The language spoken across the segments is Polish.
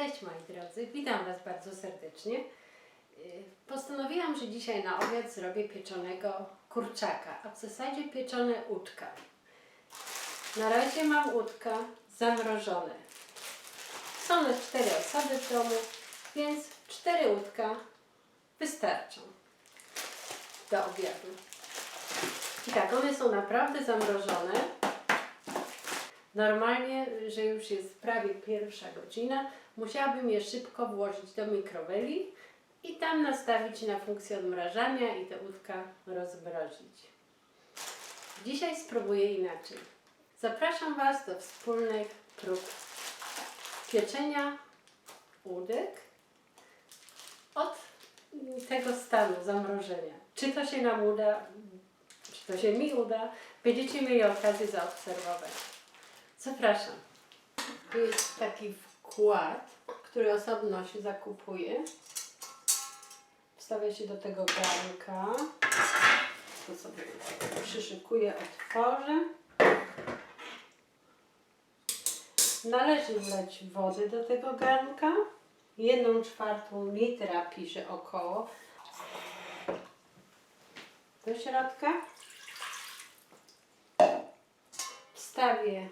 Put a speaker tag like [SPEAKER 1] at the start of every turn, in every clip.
[SPEAKER 1] Cześć moi drodzy, witam Was bardzo serdecznie. Yy, Postanowiłam, że dzisiaj na obiad zrobię pieczonego kurczaka, a w zasadzie pieczone łódka. Na razie mam łódka zamrożone. Są nas cztery osoby w domu, więc cztery łódka wystarczą do obiadu. I tak, one są naprawdę zamrożone. Normalnie, że już jest prawie pierwsza godzina, musiałabym je szybko włożyć do mikroweli i tam nastawić na funkcję odmrażania i te łódka rozmrozić. Dzisiaj spróbuję inaczej. Zapraszam Was do wspólnych prób pieczenia łódek od tego stanu zamrożenia. Czy to się nam uda, czy to się mi uda, będziecie mieli okazję zaobserwować. Zapraszam. Tu jest taki wkład, który osobno się zakupuje. Wstawia się do tego garnka. To sobie przyszykuję, otworzę. Należy wleć wody do tego garnka. Jedną czwartą litra pisze około. Do środka. Wstawię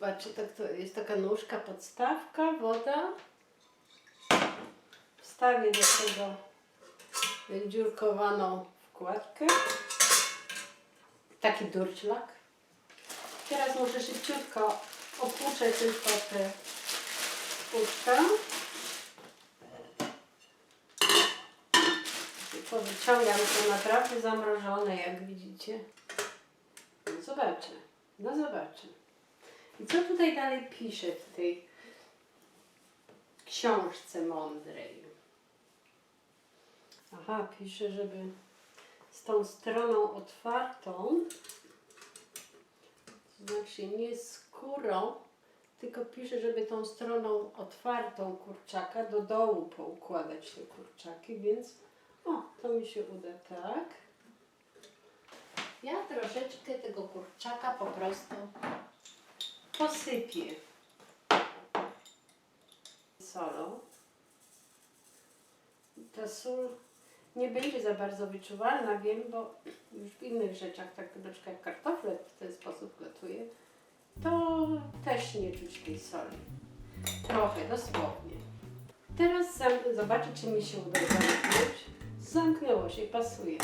[SPEAKER 1] Zobaczcie, tak to jest taka nóżka, podstawka, woda. Wstawię do tego dziurkowaną wkładkę. Taki durczlak. Teraz muszę szybciutko opłuczę tylko te łóżka. Tylko wyciągam to naprawdę zamrożone, jak widzicie. No zobaczę. No zobaczę. I co tutaj dalej pisze w tej książce mądrej? Aha, pisze, żeby z tą stroną otwartą, to znaczy nie skórą, tylko pisze, żeby tą stroną otwartą kurczaka do dołu poukładać te kurczaki, więc o, to mi się uda tak. Ja troszeczkę tego kurczaka po prostu posypię solą. Ta sól nie będzie za bardzo wyczuwalna, wiem, bo już w innych rzeczach, tak na przykład jak kartofle w ten sposób gotuję, to też nie czuć tej soli. Trochę, dosłownie. Teraz zobaczę, czy mi się uda zamknąć. Zamknęło się, pasuje.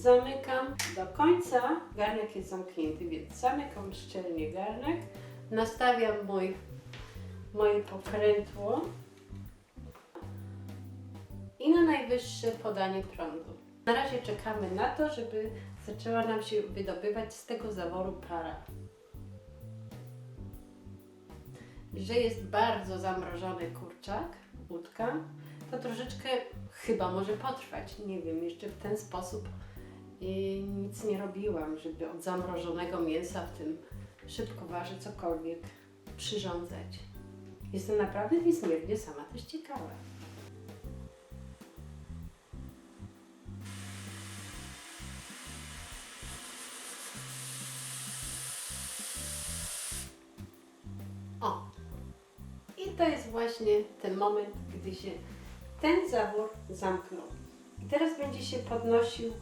[SPEAKER 1] Zamykam do końca. Garnek jest zamknięty, więc zamykam szczelnie garnek. Nastawiam mój, moje pokrętło i na najwyższe podanie prądu. Na razie czekamy na to, żeby zaczęła nam się wydobywać z tego zaworu para. Że jest bardzo zamrożony kurczak, łódka, to troszeczkę chyba może potrwać. Nie wiem, jeszcze w ten sposób i nic nie robiłam, żeby od zamrożonego mięsa w tym szybko waży cokolwiek przyrządzać. Jestem naprawdę niezmiernie sama też ciekawa. O! I to jest właśnie ten moment, gdy się ten zawór zamknął. I teraz będzie się podnosił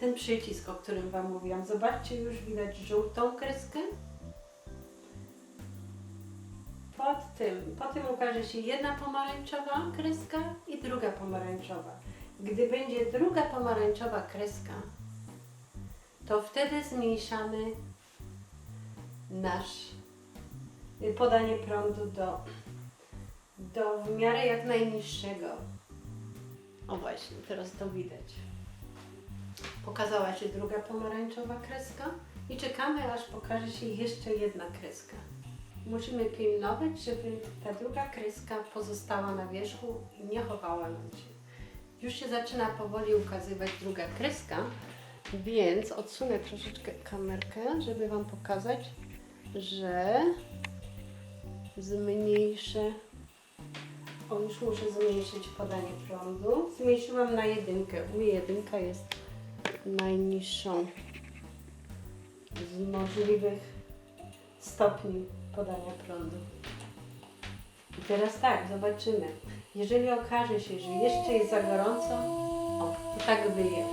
[SPEAKER 1] ten przycisk, o którym Wam mówiłam. Zobaczcie, już widać żółtą kreskę. Pod tym, potem ukaże się jedna pomarańczowa kreska i druga pomarańczowa. Gdy będzie druga pomarańczowa kreska, to wtedy zmniejszamy nasz y, podanie prądu do, do w miarę jak najniższego. O właśnie, teraz to widać pokazała się druga pomarańczowa kreska i czekamy aż pokaże się jeszcze jedna kreska. Musimy pilnować, żeby ta druga kreska pozostała na wierzchu i nie chowała nam się. Już się zaczyna powoli ukazywać druga kreska, więc odsunę troszeczkę kamerkę, żeby Wam pokazać, że zmniejszę o, już muszę zmniejszyć podanie prądu. Zmniejszyłam na jedynkę. U mnie jedynka jest najniższą z możliwych stopni podania prądu. I teraz tak, zobaczymy. Jeżeli okaże się, że jeszcze jest za gorąco, o, to tak wyje.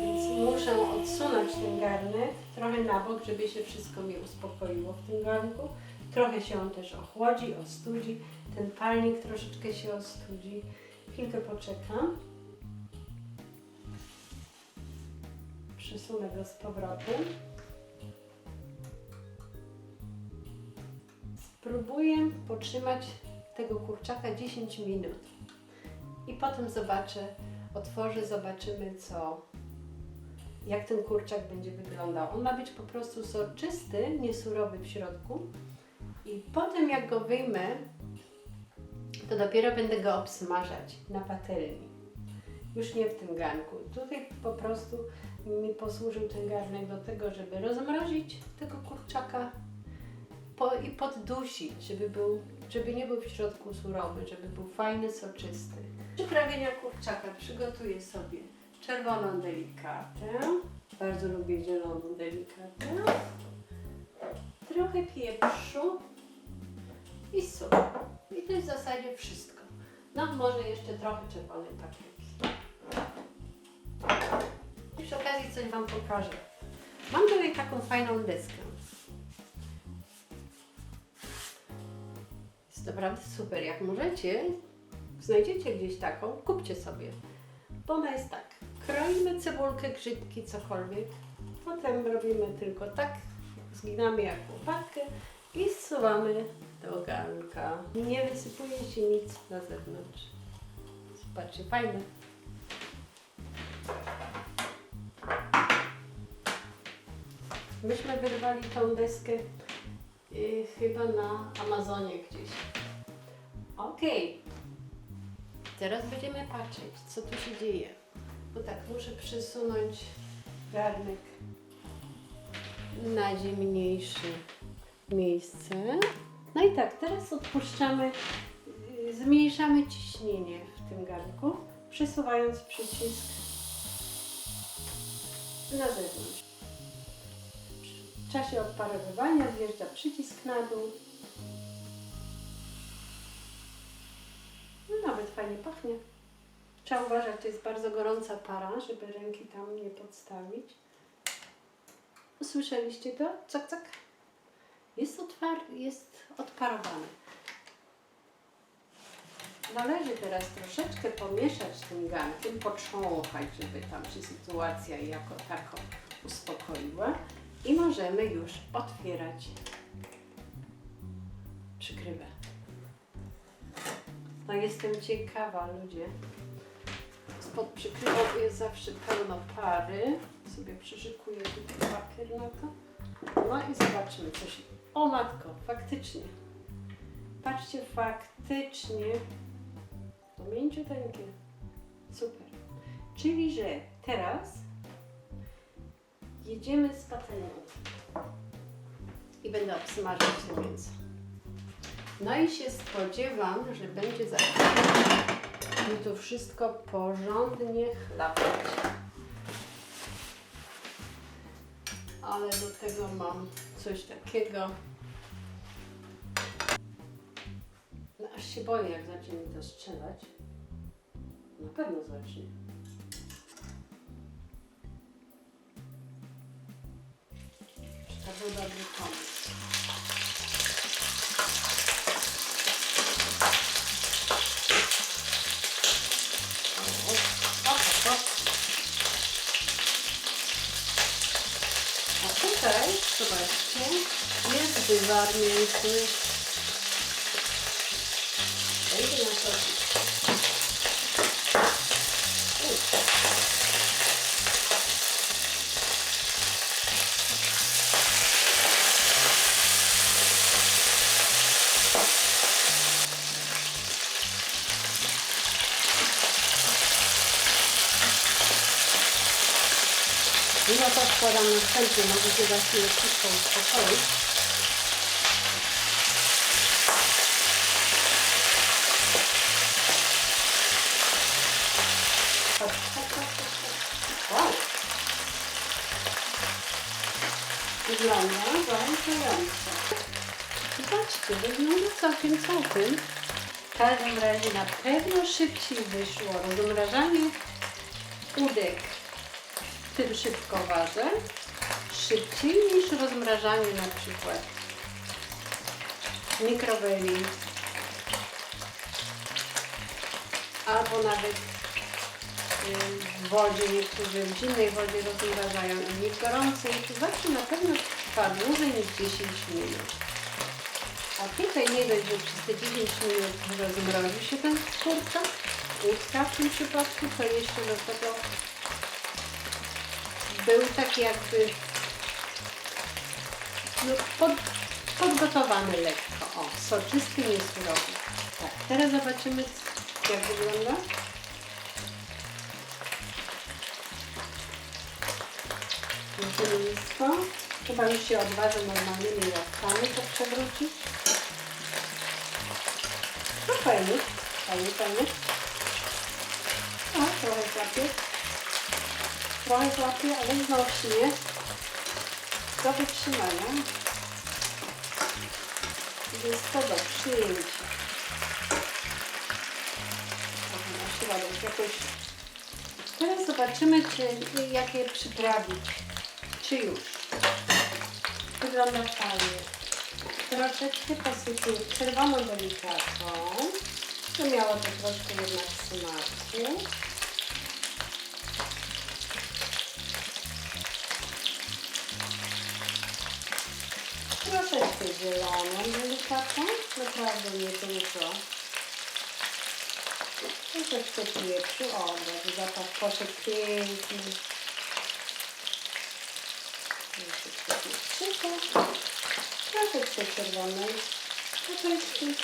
[SPEAKER 1] Więc muszę odsunąć ten garnek trochę na bok, żeby się wszystko mi uspokoiło w tym garnku. Trochę się on też ochłodzi, ostudzi. Ten palnik troszeczkę się ostudzi. Chwilkę poczekam. Przesunę go z powrotem. Spróbuję potrzymać tego kurczaka 10 minut. I potem zobaczę, otworzę, zobaczymy co, jak ten kurczak będzie wyglądał. On ma być po prostu soczysty, nie surowy w środku. I potem jak go wyjmę, to dopiero będę go obsmażać na patelni. Już nie w tym garnku. Tutaj po prostu mi posłużył ten garnek do tego, żeby rozmrozić tego kurczaka po, i poddusić, żeby, był, żeby nie był w środku surowy, żeby był fajny, soczysty. Przyprawienia kurczaka przygotuję sobie czerwoną delikatę. Bardzo lubię zieloną delikatę. Trochę pieprzu i sól. I to jest w zasadzie wszystko. No może jeszcze trochę czerwonej papryki. Przy okazji coś Wam pokażę. Mam tutaj taką fajną deskę. Jest naprawdę super. Jak możecie, znajdziecie gdzieś taką, kupcie sobie. Bo ona jest tak. Kroimy cebulkę, grzybki, cokolwiek. Potem robimy tylko tak, zginamy jak łopatkę i zsuwamy do garnka. Nie wysypuje się nic na zewnątrz. Zobaczcie, fajne. Myśmy wyrwali tą deskę y, chyba na Amazonie gdzieś. Okej. Teraz będziemy patrzeć, co tu się dzieje. Bo tak, muszę przesunąć garnek na ziemniejsze miejsce. No i tak, teraz odpuszczamy, y, zmniejszamy ciśnienie w tym garnku, przesuwając przycisk na zewnątrz. Czasie odparowywania zjeżdża przycisk na dół. No, nawet fajnie pachnie. Trzeba uważać, to jest bardzo gorąca para, żeby ręki tam nie podstawić. Słyszeliście to? Cak, cak. Jest otwarty, jest odparowany. Należy teraz troszeczkę pomieszać tym garnkiem, potrząchać, żeby tam się sytuacja jako tako uspokoiła. I możemy już otwierać przykrywę. No jestem ciekawa, ludzie. Spod przykrywą jest zawsze pełno pary. Sobie przyszykuję tutaj papier na to. No i zobaczymy coś. O matko, faktycznie. Patrzcie, faktycznie. To mięciuteńkie. Super. Czyli, że teraz jedziemy z patelnią. I będę obsmażać to mięso. No i się spodziewam, że będzie za mi to wszystko porządnie chlapać. Ale do tego mam coś takiego. No, aż się boję, jak zacznie mi to strzelać. Na pewno zacznie. To był dobry pomysł? A zobaczcie, jest wywar mięsny. Będzie na to. Wkładam następnie, może się za chwilę wszystko uspokoić. Wow. Wygląda zachęcająco. Zobaczcie, wygląda całkiem, całkiem. W każdym razie na pewno szybciej wyszło rozmrażanie udek tym szybkowarze. Szybciej niż rozmrażanie na przykład mikroweli albo nawet y, w wodzie, niektórzy w zimnej wodzie rozmrażają i w gorącej. To zawsze na pewno trwa dłużej niż 10 minut. A tutaj nie dość, że przez te 10 minut rozmrozi się ten kurczak, łódka w tym przypadku, to jeszcze do tego był taki jakby no, pod, podgotowany lekko. O, soczysty, niesurowy. Tak, teraz zobaczymy jak wygląda. Ziemiństwo. Chyba już się odważy normalnymi łaskami to przewrócić. No fajnie, fajnie, fajnie. O, trochę złapie. Trochę złapie, ale znośnie. Do wytrzymania. Jest to do przyjęcia. Aha, chyba dobrze jakoś. Teraz zobaczymy, czy jakie przyprawić. Czy już? Wygląda fajnie. Troszeczkę posypię czerwoną delikatą. To miało to troszkę jednak smaku. Troszeczkę zieloną delikatą. Naprawdę nie dużo. Troszeczkę pieprzu. O, dobrze, zapach poszedł piękny. Troszeczkę pieprzyka. Troszeczkę czerwonej papryczki.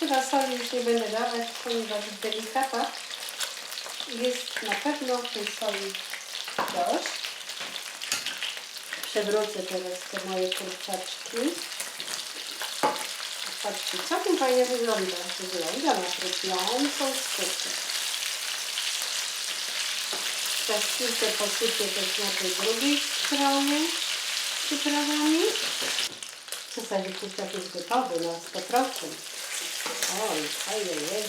[SPEAKER 1] Chyba soli już nie będę dawać, ponieważ w delikatach jest na pewno tej soli dość. Przewrócę teraz te moje kurczaczki. Patrzcie, całkiem fajnie wygląda. Wygląda na trupiącą skórkę. Ta skórkę posypię też na tej drugiej stronie przyprawami. W zasadzie kurczak jest gotowy na 100%. Oj, ojej.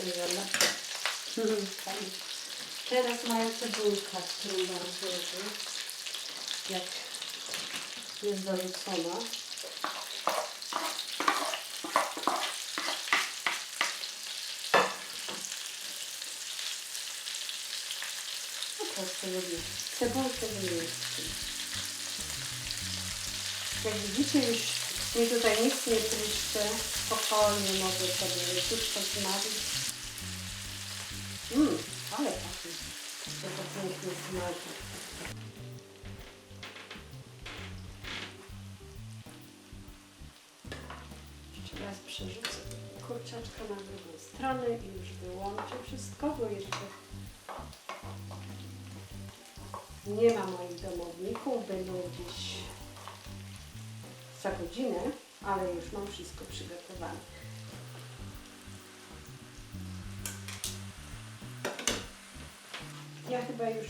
[SPEAKER 1] Wygląda. Teraz moja cebulka, którą bardzo lubię. Jak jest dorzucona. Po prostu lubię. Cebulkę wyjeździ. Jak widzicie już mi tutaj nic nie tryszcze. Spokojnie mogę sobie leciutko smażyć. Mmm, ale. To to pięknie smaży. Jeszcze raz przerzucę kurczaczka na drugą stronę i już wyłączę wszystko, bo jeszcze nie ma moich domowników, będą gdzieś za godzinę, ale już mam wszystko przygotowane. Ja chyba już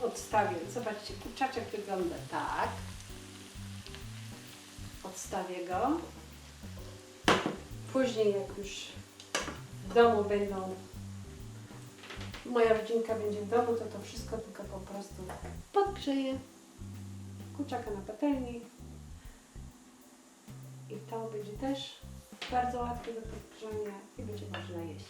[SPEAKER 1] odstawię. Zobaczcie, kurczaczek wygląda tak. Odstawię go. Później jak już w domu będą, moja rodzinka będzie w domu, to to wszystko tylko po prostu podgrzeję. Kurczaka na patelni. I to będzie też bardzo łatwe do podgrzania i będzie można jeść.